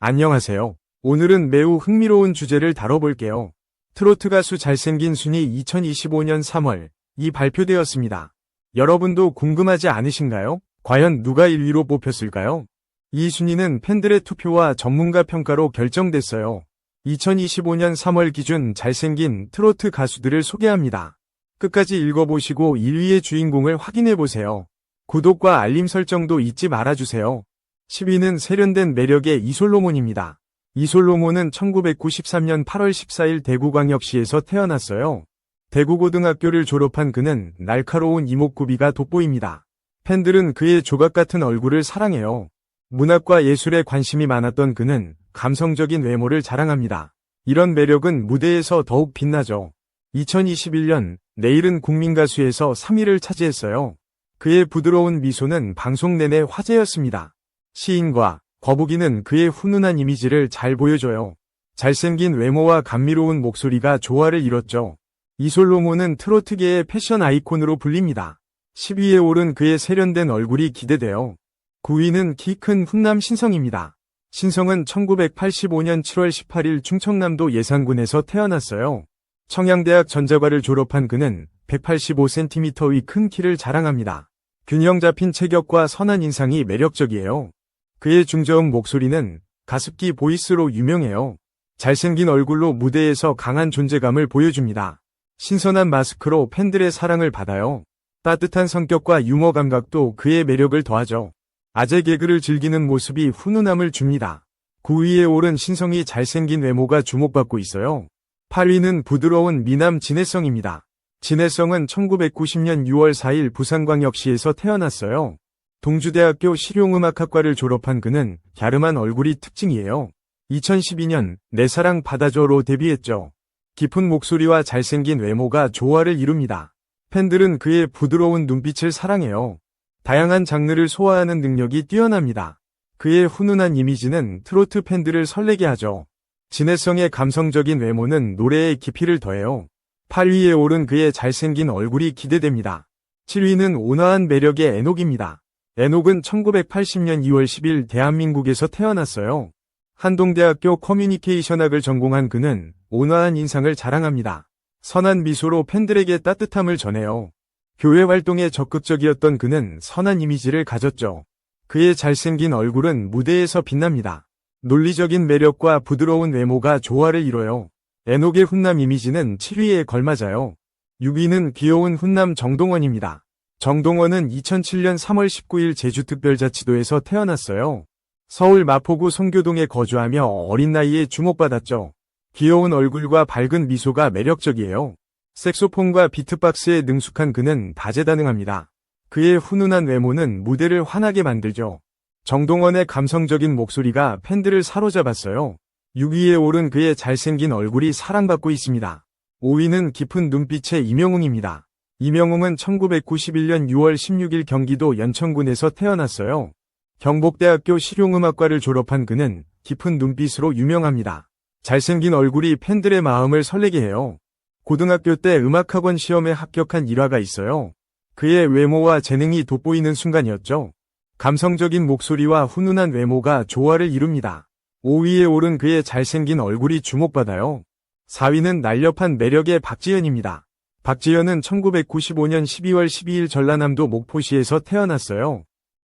안녕하세요. 오늘은 매우 흥미로운 주제를 다뤄볼게요. 트로트 가수 잘생긴 순위 2025년 3월 이 발표되었습니다. 여러분도 궁금하지 않으신가요? 과연 누가 1위로 뽑혔을까요? 이 순위는 팬들의 투표와 전문가 평가로 결정됐어요. 2025년 3월 기준 잘생긴 트로트 가수들을 소개합니다. 끝까지 읽어보시고 1위의 주인공을 확인해보세요. 구독과 알림 설정도 잊지 말아주세요. 10위는 세련된 매력의 이솔로몬입니다. 이솔로몬은 1993년 8월 14일 대구광역시에서 태어났어요. 대구고등학교를 졸업한 그는 날카로운 이목구비가 돋보입니다. 팬들은 그의 조각 같은 얼굴을 사랑해요. 문학과 예술에 관심이 많았던 그는 감성적인 외모를 자랑합니다. 이런 매력은 무대에서 더욱 빛나죠. 2021년 내일은 국민가수에서 3위를 차지했어요. 그의 부드러운 미소는 방송 내내 화제였습니다. 시인과 거북이는 그의 훈훈한 이미지를 잘 보여줘요. 잘생긴 외모와 감미로운 목소리가 조화를 이뤘죠. 이솔로몬은 트로트계의 패션 아이콘으로 불립니다. 10위에 오른 그의 세련된 얼굴이 기대돼요. 9위는 키 큰 훈남 신성입니다. 신성은 1985년 7월 18일 충청남도 예산군에서 태어났어요. 청양대학 전자과를 졸업한 그는 185cm의 큰 키를 자랑합니다. 균형 잡힌 체격과 선한 인상이 매력적이에요. 그의 중저음 목소리는 가습기 보이스로 유명해요. 잘생긴 얼굴로 무대에서 강한 존재감을 보여줍니다. 신선한 마스크로 팬들의 사랑을 받아요. 따뜻한 성격과 유머 감각도 그의 매력을 더하죠. 아재 개그를 즐기는 모습이 훈훈함을 줍니다. 9위에 오른 신성이 잘생긴 외모가 주목받고 있어요. 8위는 부드러운 미남 진해성입니다. 진해성은 1990년 6월 4일 부산광역시에서 태어났어요. 동주대학교 실용음악학과를 졸업한 그는 갸름한 얼굴이 특징이에요. 2012년 내 사랑 받아줘로 데뷔했죠. 깊은 목소리와 잘생긴 외모가 조화를 이룹니다. 팬들은 그의 부드러운 눈빛을 사랑해요. 다양한 장르를 소화하는 능력이 뛰어납니다. 그의 훈훈한 이미지는 트로트 팬들을 설레게 하죠. 진해성의 감성적인 외모는 노래의 깊이를 더해요. 8위에 오른 그의 잘생긴 얼굴이 기대됩니다. 7위는 온화한 매력의 에녹입니다. 에녹은 1980년 2월 10일 대한민국에서 태어났어요. 한동대학교 커뮤니케이션학을 전공한 그는 온화한 인상을 자랑합니다. 선한 미소로 팬들에게 따뜻함을 전해요. 교회 활동에 적극적이었던 그는 선한 이미지를 가졌죠. 그의 잘생긴 얼굴은 무대에서 빛납니다. 논리적인 매력과 부드러운 외모가 조화를 이뤄요. 에녹의 훈남 이미지는 7위에 걸맞아요. 6위는 귀여운 훈남 정동원입니다. 정동원은 2007년 3월 19일 제주특별자치도에서 태어났어요. 서울 마포구 송교동에 거주하며 어린 나이에 주목받았죠. 귀여운 얼굴과 밝은 미소가 매력적이에요. 색소폰과 비트박스에 능숙한 그는 다재다능합니다. 그의 훈훈한 외모는 무대를 환하게 만들죠. 정동원의 감성적인 목소리가 팬들을 사로잡았어요. 6위에 오른 그의 잘생긴 얼굴이 사랑받고 있습니다. 5위는 깊은 눈빛의 이명웅입니다. 이명웅은 1991년 6월 16일 경기도 연천군에서 태어났어요. 경복대학교 실용음악과를 졸업한 그는 깊은 눈빛으로 유명합니다. 잘생긴 얼굴이 팬들의 마음을 설레게 해요. 고등학교 때 음악학원 시험에 합격한 일화가 있어요. 그의 외모와 재능이 돋보이는 순간이었죠. 감성적인 목소리와 훈훈한 외모가 조화를 이룹니다. 5위에 오른 그의 잘생긴 얼굴이 주목받아요. 4위는 날렵한 매력의 박지현입니다. 박지현은 1995년 12월 12일 전라남도 목포시에서 태어났어요.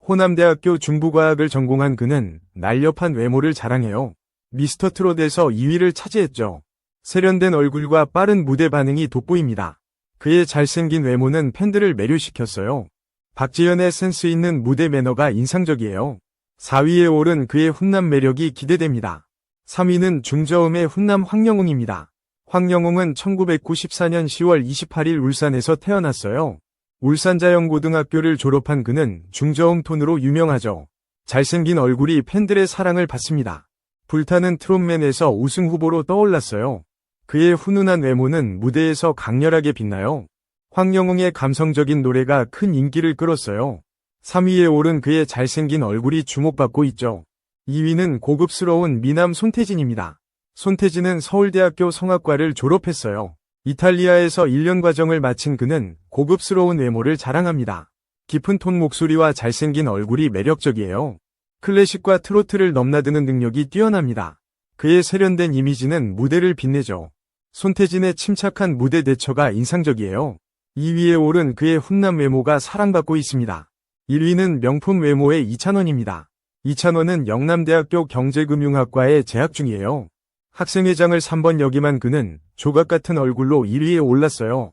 호남대학교 중부과학을 전공한 그는 날렵한 외모를 자랑해요. 미스터 트롯에서 2위를 차지했죠. 세련된 얼굴과 빠른 무대 반응이 돋보입니다. 그의 잘생긴 외모는 팬들을 매료시켰어요. 박지현의 센스 있는 무대 매너가 인상적이에요. 4위에 오른 그의 훈남 매력이 기대됩니다. 3위는 중저음의 훈남 황영웅입니다. 황영웅은 1994년 10월 28일 울산에서 태어났어요. 울산자영고등학교를 졸업한 그는 중저음 톤으로 유명하죠. 잘생긴 얼굴이 팬들의 사랑을 받습니다. 불타는 트롯맨에서 우승 후보로 떠올랐어요. 그의 훈훈한 외모는 무대에서 강렬하게 빛나요. 황영웅의 감성적인 노래가 큰 인기를 끌었어요. 3위에 오른 그의 잘생긴 얼굴이 주목받고 있죠. 2위는 고급스러운 미남 손태진입니다. 손태진은 서울대학교 성악과를 졸업했어요. 이탈리아에서 1년 과정을 마친 그는 고급스러운 외모를 자랑합니다. 깊은 톤 목소리와 잘생긴 얼굴이 매력적이에요. 클래식과 트로트를 넘나드는 능력이 뛰어납니다. 그의 세련된 이미지는 무대를 빛내죠. 손태진의 침착한 무대 대처가 인상적이에요. 2위에 오른 그의 훈남 외모가 사랑받고 있습니다. 1위는 명품 외모의 이찬원입니다. 이찬원은 영남대학교 경제금융학과에 재학 중이에요. 학생회장을 3번 역임한 그는 조각 같은 얼굴로 1위에 올랐어요.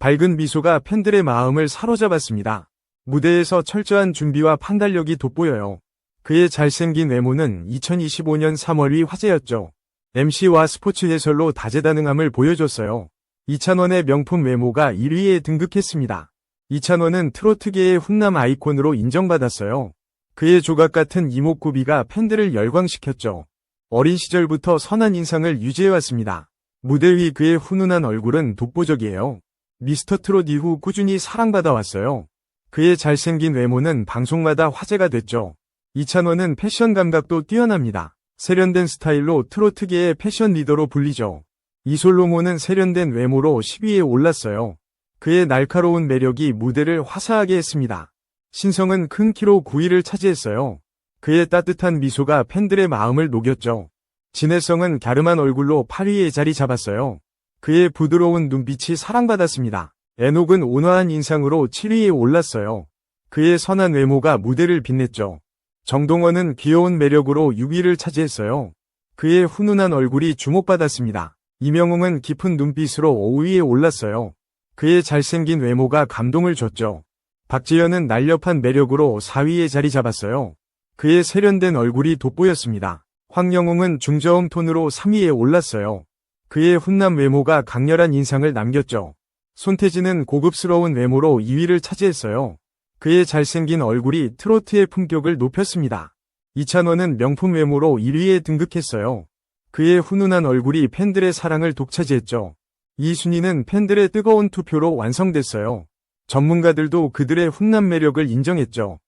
밝은 미소가 팬들의 마음을 사로잡았습니다. 무대에서 철저한 준비와 판단력이 돋보여요. 그의 잘생긴 외모는 2025년 3월이 화제였죠. MC와 스포츠 해설로 다재다능함을 보여줬어요. 이찬원의 명품 외모가 1위에 등극했습니다. 이찬원은 트로트계의 훈남 아이콘으로 인정받았어요. 그의 조각 같은 이목구비가 팬들을 열광시켰죠. 어린 시절부터 선한 인상을 유지해왔습니다. 무대 위 그의 훈훈한 얼굴은 독보적이에요. 미스터 트롯 이후 꾸준히 사랑받아왔어요. 그의 잘생긴 외모는 방송마다 화제가 됐죠. 이찬원은 패션 감각도 뛰어납니다. 세련된 스타일로 트로트계의 패션 리더로 불리죠. 이솔로몬은 세련된 외모로 10위에 올랐어요. 그의 날카로운 매력이 무대를 화사하게 했습니다. 신성은 큰 키로 9위를 차지했어요. 그의 따뜻한 미소가 팬들의 마음을 녹였죠. 진해성은 갸름한 얼굴로 8위에 자리 잡았어요. 그의 부드러운 눈빛이 사랑받았습니다. 에녹은 온화한 인상으로 7위에 올랐어요. 그의 선한 외모가 무대를 빛냈죠. 정동원은 귀여운 매력으로 6위를 차지했어요. 그의 훈훈한 얼굴이 주목받았습니다. 이명웅은 깊은 눈빛으로 5위에 올랐어요. 그의 잘생긴 외모가 감동을 줬죠. 박지현은 날렵한 매력으로 4위에 자리 잡았어요. 그의 세련된 얼굴이 돋보였습니다. 황영웅은 중저음 톤으로 3위에 올랐어요. 그의 훈남 외모가 강렬한 인상을 남겼죠. 손태진은 고급스러운 외모로 2위를 차지했어요. 그의 잘생긴 얼굴이 트로트의 품격을 높였습니다. 이찬원은 명품 외모로 1위에 등극했어요. 그의 훈훈한 얼굴이 팬들의 사랑을 독차지했죠. 이 순위는 팬들의 뜨거운 투표로 완성됐어요. 전문가들도 그들의 훈남 매력을 인정했죠.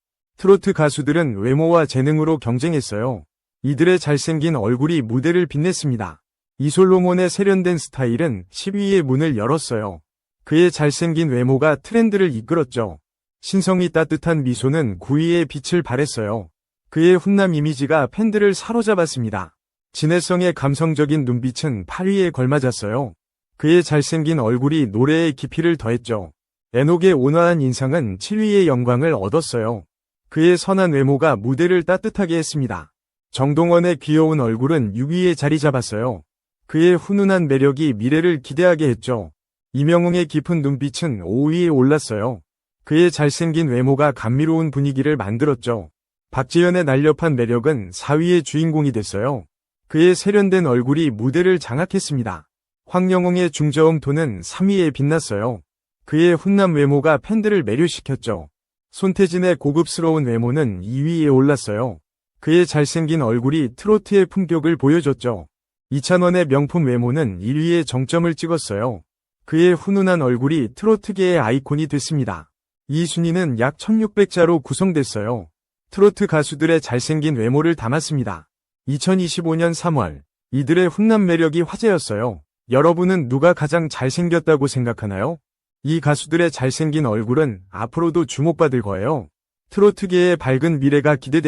트로트 가수들은 외모와 재능으로 경쟁했어요. 이들의 잘생긴 얼굴이 무대를 빛냈습니다. 이솔로몬의 세련된 스타일은 10위의 문을 열었어요. 그의 잘생긴 외모가 트렌드를 이끌었죠. 신성이 따뜻한 미소는 9위의 빛을 발했어요. 그의 훈남 이미지가 팬들을 사로잡았습니다. 진해성의 감성적인 눈빛은 8위에 걸맞았어요. 그의 잘생긴 얼굴이 노래의 깊이를 더했죠. 에녹의 온화한 인상은 7위의 영광을 얻었어요. 그의 선한 외모가 무대를 따뜻하게 했습니다. 정동원의 귀여운 얼굴은 6위에 자리 잡았어요. 그의 훈훈한 매력이 미래를 기대하게 했죠. 이명웅의 깊은 눈빛은 5위에 올랐어요. 그의 잘생긴 외모가 감미로운 분위기를 만들었죠. 박지현의 날렵한 매력은 4위의 주인공이 됐어요. 그의 세련된 얼굴이 무대를 장악했습니다. 황영웅의 중저음 톤은 3위에 빛났어요. 그의 훈남 외모가 팬들을 매료시켰죠. 손태진의 고급스러운 외모는 2위에 올랐어요. 그의 잘생긴 얼굴이 트로트의 품격을 보여줬죠. 이찬원의 명품 외모는 1위에 정점을 찍었어요. 그의 훈훈한 얼굴이 트로트계의 아이콘이 됐습니다. 이 순위는 약 1600자로 구성됐어요. 트로트 가수들의 잘생긴 외모를 담았습니다. 2025년 3월, 이들의 훈남 매력이 화제였어요. 여러분은 누가 가장 잘생겼다고 생각하나요? 이 가수들의 잘생긴 얼굴은 앞으로도 주목받을 거예요. 트로트계의 밝은 미래가 기대됩니다.